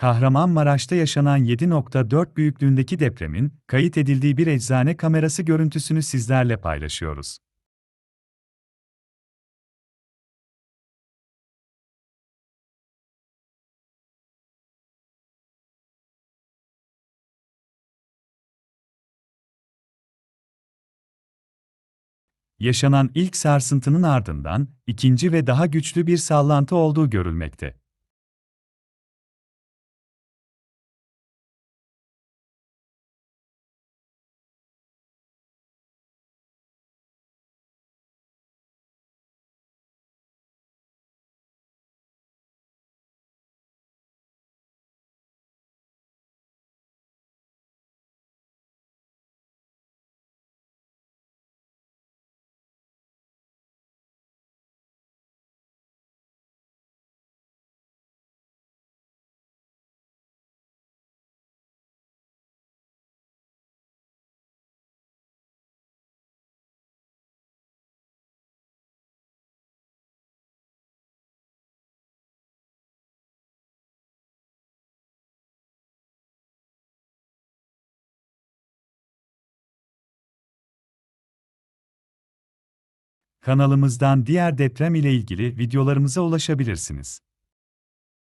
Kahramanmaraş'ta yaşanan 7.4 büyüklüğündeki depremin kayıt edildiği bir eczane kamerası görüntüsünü sizlerle paylaşıyoruz. Yaşanan ilk sarsıntının ardından ikinci ve daha güçlü bir sallantı olduğu görülmekte. Kanalımızdan diğer deprem ile ilgili videolarımıza ulaşabilirsiniz.